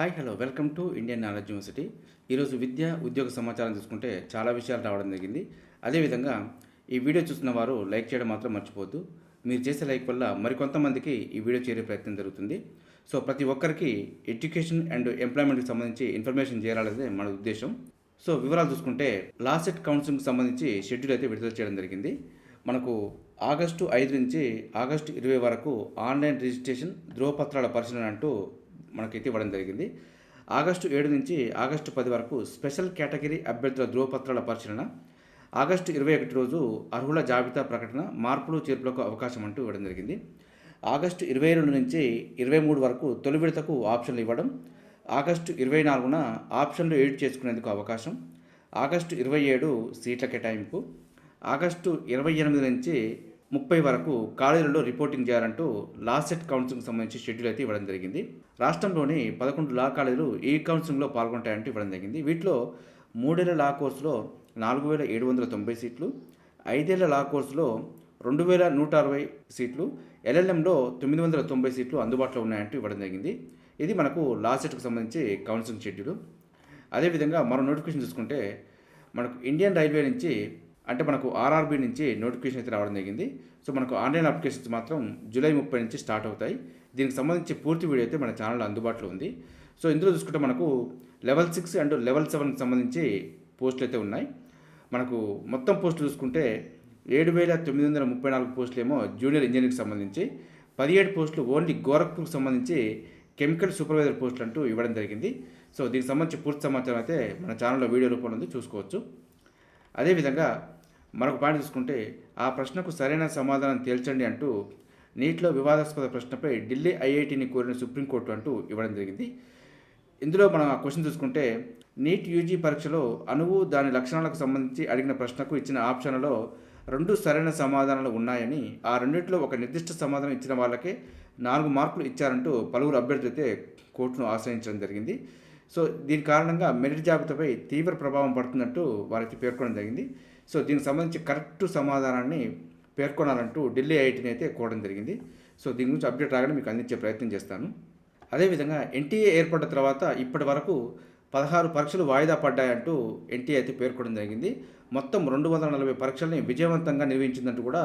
Hi hello welcome to Indian knowledge university ఈరోజు విద్య ఉద్యోగ సమాచారం చూసుకుంటే చాలా విషయాలు రావడం జరిగింది. అదేవిధంగా ఈ వీడియో చూస్తున్న వారు లైక్ చేయడం మాత్రం మర్చిపోద్దు మీరు చేసే లైక్ వల్ల మరికొంతమందికి ఈ వీడియో చేరే ప్రయత్నం జరుగుతుంది. సో ప్రతి ఒక్కరికి ఎడ్యుకేషన్ అండ్ ఎంప్లాయ్మెంట్కి సంబంధించి ఇన్ఫర్మేషన్ చేరాలనేది మన ఉద్దేశం. సో వివరాలు చూసుకుంటే లాసెట్ కౌన్సిలింగ్కి సంబంధించి షెడ్యూల్ అయితే విడుదల చేయడం జరిగింది. మనకు ఆగస్టు ఐదు నుంచి ఆగస్టు ఇరవై వరకు ఆన్లైన్ రిజిస్ట్రేషన్ ధ్రువపత్రాల పరిశీలన అంటూ మనకైతే ఇవ్వడం జరిగింది. ఆగస్టు ఏడు నుంచి ఆగస్టు పది వరకు స్పెషల్ కేటగిరీ అభ్యర్థుల ధృవపత్రాల పరిశీలన ఆగస్టు ఇరవై ఒకటి రోజు అర్హుల జాబితా ప్రకటన మార్పులు చేర్పులకు అవకాశం అంటూ ఇవ్వడం జరిగింది. ఆగస్టు ఇరవై రెండు నుంచి ఇరవై మూడు వరకు తొలి విడతకు ఆప్షన్లు ఇవ్వడం ఆగస్టు ఇరవై నాలుగున ఆప్షన్లు ఎడిట్ చేసుకునేందుకు అవకాశం ఆగస్టు ఇరవై ఏడు సీట్ల కేటాయింపు ఆగస్టు ఇరవై ఎనిమిది నుంచి ముప్పై వరకు కాలేజీలలో రిపోర్టింగ్ చేయాలంటూ లాసెట్ కౌన్సిలింగ్ సంబంధించి షెడ్యూల్ అయితే ఇవ్వడం జరిగింది. రాష్ట్రంలోని పదకొండు లా కాలేజీలు ఈ కౌన్సిలింగ్లో పాల్గొంటాయంటూ ఇవ్వడం జరిగింది. వీటిలో మూడేళ్ళ లా కోర్సులో నాలుగు వేల ఏడు వందల తొంభై సీట్లు ఐదేళ్ళ లా కోర్సులో రెండు వేల నూట అరవై సీట్లు ఎల్ఎల్ఎంలో తొమ్మిది వందల తొంభై సీట్లు అందుబాటులో ఉన్నాయంటూ ఇవ్వడం జరిగింది. ఇది మనకు లాసెట్కు సంబంధించి కౌన్సిలింగ్ షెడ్యూల్. అదేవిధంగా మరో నోటిఫికేషన్ చూసుకుంటే మనకు ఇండియన్ రైల్వే నుంచి అంటే మనకు ఆర్ఆర్బీ నుంచి నోటిఫికేషన్ అయితే రావడం జరిగింది. సో మనకు ఆన్లైన్ అప్లికేషన్స్ మాత్రం జూలై ముప్పై నుంచి స్టార్ట్ అవుతాయి. దీనికి సంబంధించి పూర్తి వీడియో అయితే మన ఛానల్లో అందుబాటులో ఉంది. సో ఇందులో చూసుకుంటే మనకు లెవెల్ సిక్స్ అండ్ లెవెల్ సెవెన్కి సంబంధించి పోస్టులు అయితే ఉన్నాయి. మనకు మొత్తం పోస్టులు చూసుకుంటే ఏడు వేల తొమ్మిది వందల ముప్పై నాలుగు పోస్టులు ఏమో జూనియర్ ఇంజనీర్కి సంబంధించి పదిహేడు పోస్టులు ఓన్లీ గోరఖ్పూర్కి సంబంధించి కెమికల్ సూపర్వైజర్ పోస్టులు అంటూ ఇవ్వడం జరిగింది. సో దీనికి సంబంధించి పూర్తి సమాచారం అయితే మన ఛానల్లో వీడియో రూపంలో ఉంది. చూసుకోవచ్చు. అదేవిధంగా మరొక పాయింట్ చూసుకుంటే ఆ ప్రశ్నకు సరైన సమాధానం తేల్చండి అంటూ నీటిలో వివాదాస్పద ప్రశ్నపై ఢిల్లీ ఐఐటిని కోరిన సుప్రీంకోర్టు అంటూ ఇవ్వడం జరిగింది. ఇందులో మనం ఆ క్వశ్చన్ చూసుకుంటే నీట్ యూజీ పరీక్షలో అణువు దాని లక్షణాలకు సంబంధించి అడిగిన ప్రశ్నకు ఇచ్చిన ఆప్షన్లలో రెండు సరైన సమాధానాలు ఉన్నాయని ఆ రెండింటిలో ఒక నిర్దిష్ట సమాధానం ఇచ్చిన వాళ్ళకే నాలుగు మార్కులు ఇచ్చారంటూ పలువురు అభ్యర్థులైతే కోర్టును ఆశ్రయించడం జరిగింది. సో దీని కారణంగా మెరిట్ జాబితాపై తీవ్ర ప్రభావం పడుతున్నట్టు వారైతే పేర్కొనడం జరిగింది. సో దీనికి సంబంధించి కరెక్ట్ సమాధానాన్ని పేర్కొనాలంటూ ఢిల్లీ ఐఐటీని అయితే కోరడం జరిగింది. సో దీని గురించి అప్డేట్ రాగానే మీకు అందించే ప్రయత్నం చేస్తాను. అదేవిధంగా ఎన్టీఏ ఏర్పడ్డ తర్వాత ఇప్పటి వరకు పదహారు పరీక్షలు వాయిదా పడ్డాయంటూ ఎన్టీఏ అయితే పేర్కొనడం జరిగింది. మొత్తం రెండు వందల నలభై పరీక్షల్ని విజయవంతంగా నిర్వహించిందంటూ కూడా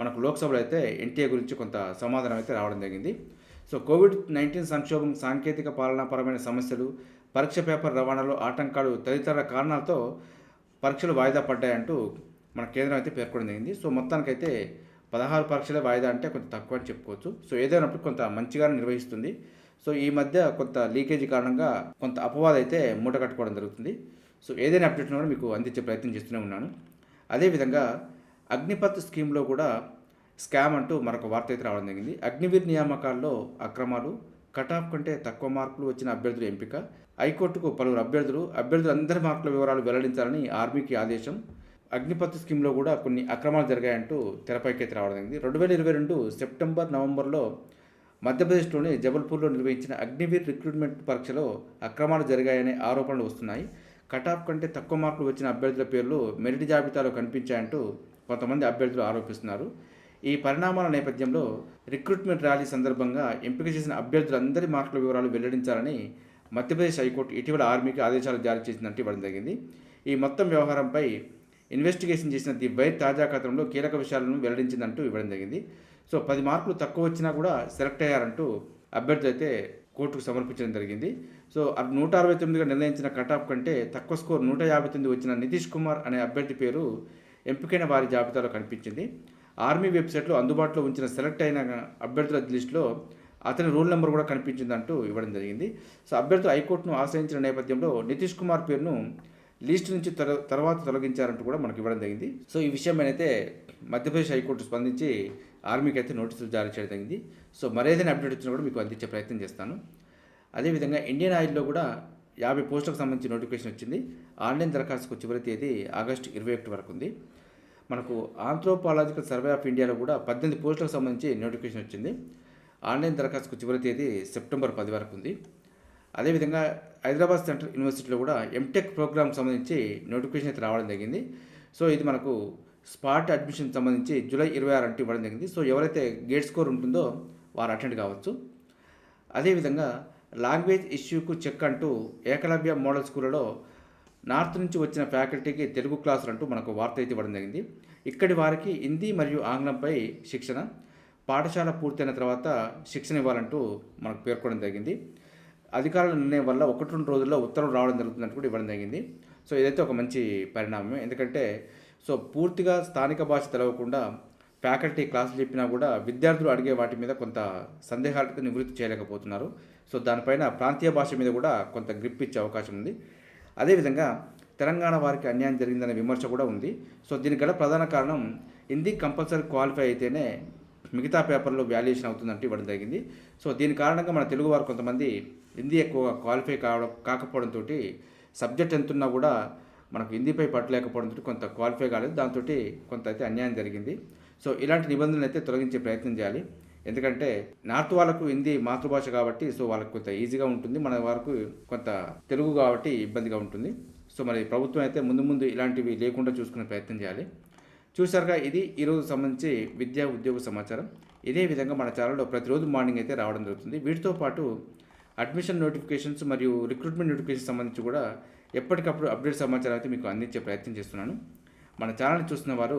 మనకు లోక్సభలో అయితే ఎన్టీఏ గురించి కొంత సమాధానం అయితే రావడం జరిగింది. సో కోవిడ్ నైన్టీన్ సంక్షోభం సాంకేతిక పాలనాపరమైన సమస్యలు పరీక్ష పేపర్ రవాణాలో ఆటంకాలు తదితర కారణాలతో పరీక్షలు వాయిదా పడ్డాయంటూ మన కేంద్రం అయితే పేర్కొనడం జరిగింది. సో మొత్తానికైతే పదహారు పరీక్షలే వాయిదా అంటే కొంత తక్కువ అని చెప్పుకోవచ్చు. సో ఏదైనప్పుడు కొంత మంచిగానే నిర్వహిస్తుంది. సో ఈ మధ్య కొంత లీకేజీ కారణంగా కొంత అపవాదైతే అయితే మూట కట్టుకోవడం జరుగుతుంది. సో ఏదైనా అప్డేట్ కూడా మీకు అందించే ప్రయత్నం చేస్తూనే ఉన్నాను. అదేవిధంగా అగ్నిపత్ స్కీమ్లో కూడా స్కామ్ అంటూ మరొక వార్త అయితే రావడం జరిగింది. అగ్నివీర్ నియామకాల్లో అక్రమాలు కట్ ఆఫ్ కంటే తక్కువ మార్కులు వచ్చిన అభ్యర్థుల ఎంపిక. హైకోర్టుకు పలువురు అభ్యర్థులు అభ్యర్థులందరి మార్కుల వివరాలు వెల్లడించాలని ఆర్మీకి ఆదేశం. అగ్నిపత్ స్కీమ్లో కూడా కొన్ని అక్రమాలు జరిగాయంటూ తెరపైకి రావడం జరిగింది. రెండు వేల ఇరవై రెండు సెప్టెంబర్ నవంబర్లో మధ్యప్రదేశ్లోని జబల్పూర్లో నిర్వహించిన అగ్నివీర్ రిక్రూట్మెంట్ పరీక్షలో అక్రమాలు జరిగాయనే ఆరోపణలు వస్తున్నాయి. కట్ ఆఫ్ కంటే తక్కువ మార్కులు వచ్చిన అభ్యర్థుల పేర్లు మెరిట్ జాబితాలో కనిపించాయంటూ కొంతమంది అభ్యర్థులు ఆరోపిస్తున్నారు. ఈ పరిణామాల నేపథ్యంలో రిక్రూట్మెంట్ ర్యాలీ సందర్భంగా ఎంపిక చేసిన అభ్యర్థులందరి మార్కుల వివరాలు వెల్లడించాలని మధ్యప్రదేశ్ హైకోర్టు ఇటీవల ఆర్మీకి ఆదేశాలు జారీ చేసినట్టు ఇవ్వడం జరిగింది. ఈ మొత్తం వ్యవహారంపై ఇన్వెస్టిగేషన్ చేసిన ది వైర్ తాజా కథనంలో కీలక విషయాలను వెల్లడించిందంటూ ఇవ్వడం జరిగింది. సో పది మార్కులు తక్కువ వచ్చినా కూడా సెలెక్ట్ అయ్యారంటూ అభ్యర్థులు అయితే కోర్టుకు సమర్పించడం జరిగింది. సో నూట అరవై తొమ్మిదిగా నిర్ణయించిన కటాఫ్ కంటే తక్కువ స్కోర్ నూట యాభై తొమ్మిది వచ్చిన నితీష్ కుమార్ అనే అభ్యర్థి పేరు ఎంపికైన వారి జాబితాలో కనిపించింది. ఆర్మీ వెబ్సైట్లో అందుబాటులో ఉంచిన సెలెక్ట్ అయిన అభ్యర్థుల లిస్టులో అతని రోల్ నెంబర్ కూడా కనిపించిందంటూ ఇవ్వడం జరిగింది. సో అభ్యర్థులు హైకోర్టును ఆశ్రయించిన నేపథ్యంలో నితీష్ కుమార్ పేరును లిస్ట్ నుంచి తర తర్వాత తొలగించారంటూ కూడా మనకు ఇవ్వడం జరిగింది. సో ఈ విషయం అయితే మధ్యప్రదేశ్ హైకోర్టు స్పందించి ఆర్మీకి అయితే నోటీసులు జారీ చేయడం జరిగింది. సో మరేదైనా అప్డేట్ వచ్చినా కూడా మీకు అందించే ప్రయత్నం చేస్తాను. అదేవిధంగా ఇండియన్ ఆయిల్లో కూడా యాభై పోస్టులకు సంబంధించి నోటిఫికేషన్ వచ్చింది. ఆన్లైన్ దరఖాస్తుకు చివరి తేదీ ఆగస్టు ఇరవై ఒకటి వరకు ఉంది. మనకు ఆంథ్రోపాలజికల్ సర్వే ఆఫ్ ఇండియాలో కూడా పద్దెనిమిది పోస్టులకు సంబంధించి నోటిఫికేషన్ వచ్చింది. ఆన్లైన్ దరఖాస్తుకు చివరి తేదీ సెప్టెంబర్ పది వరకు ఉంది. అదేవిధంగా హైదరాబాద్ సెంట్రల్ యూనివర్సిటీలో కూడా ఎంటెక్ ప్రోగ్రామ్కి సంబంధించి నోటిఫికేషన్ అయితే రావడం జరిగింది. సో ఇది మనకు స్పాట్ అడ్మిషన్ సంబంధించి జూలై ఇరవై ఆరు అంటే ఇవ్వడం జరిగింది. సో ఎవరైతే గేట్ స్కోర్ ఉంటుందో వారు అటెండ్ కావచ్చు. అదేవిధంగా లాంగ్వేజ్ ఇష్యూకు చెక్ అంటూ ఏకలవ్య మోడల్ స్కూళ్ళలో నార్త్ నుంచి వచ్చిన ఫ్యాకల్టీకి తెలుగు క్లాసులు అంటూ మనకు వార్త అయితే ఇవ్వడం జరిగింది. ఇక్కడి వారికి హిందీ మరియు ఆంగ్లంపై శిక్షణ పాఠశాల పూర్తయిన తర్వాత శిక్షణ ఇవ్వాలంటూ మనకు పేర్కొనడం జరిగింది. అధికారుల నిర్ణయం వల్ల ఒకటి రెండు రోజుల్లో ఉత్తర్వులు రావడం జరుగుతుందంటూ కూడా ఇవ్వడం జరిగింది. సో ఇదైతే ఒక మంచి పరిణామమే. ఎందుకంటే సో పూర్తిగా స్థానిక భాష తెలవకుండా ఫ్యాకల్టీ క్లాసులు చెప్పినా కూడా విద్యార్థులు అడిగే వాటి మీద కొంత సందేహాలకు నివృత్తి చేయలేకపోతున్నారు. సో దానిపైన ప్రాంతీయ భాష మీద కూడా కొంత గ్రిప్ ఇచ్చే అవకాశం ఉంది. అదేవిధంగా తెలంగాణ వారికి అన్యాయం జరిగిందనే విమర్శ కూడా ఉంది. సో దీనికి గల ప్రధాన కారణం హిందీ కంపల్సరీ క్వాలిఫై అయితేనే మిగతా పేపర్లో వాల్యుయేషన్ అవుతుందంటూ ఇవ్వడం జరిగింది. సో దీని కారణంగా మన తెలుగు వారు కొంతమంది హిందీ ఎక్కువగా క్వాలిఫై కావడం కాకపోవడంతో సబ్జెక్ట్ ఎంతున్నా కూడా మనకు హిందీపై పట్టలేకపోవడంతో కొంత క్వాలిఫై కాలేదు. దాంతో కొంత అయితే అన్యాయం జరిగింది. సో ఇలాంటి నిబంధనలు అయితే తొలగించే ప్రయత్నం చేయాలి. ఎందుకంటే నార్త్ వాళ్ళకు హిందీ మాతృభాష కాబట్టి సో వాళ్ళకు కొంత ఈజీగా ఉంటుంది. మన వరకు కొంత తెలుగు కాబట్టి ఇబ్బందిగా ఉంటుంది. సో మరి ప్రభుత్వం అయితే ముందు ముందు ఇలాంటివి లేకుండా చూసుకునే ప్రయత్నం చేయాలి. చూసారుగా ఇది. ఈరోజు సంబంధించి విద్యా ఉద్యోగ సమాచారం. ఇదే విధంగా మన ఛానల్లో ప్రతిరోజు మార్నింగ్ అయితే రావడం జరుగుతుంది. వీటితో పాటు అడ్మిషన్ నోటిఫికేషన్స్ మరియు రిక్రూట్మెంట్ నోటిఫికేషన్ సంబంధించి కూడా ఎప్పటికప్పుడు అప్డేట్ సమాచారం అయితే మీకు అందించే ప్రయత్నం చేస్తున్నాను. మన ఛానల్ చూస్తున్న వారు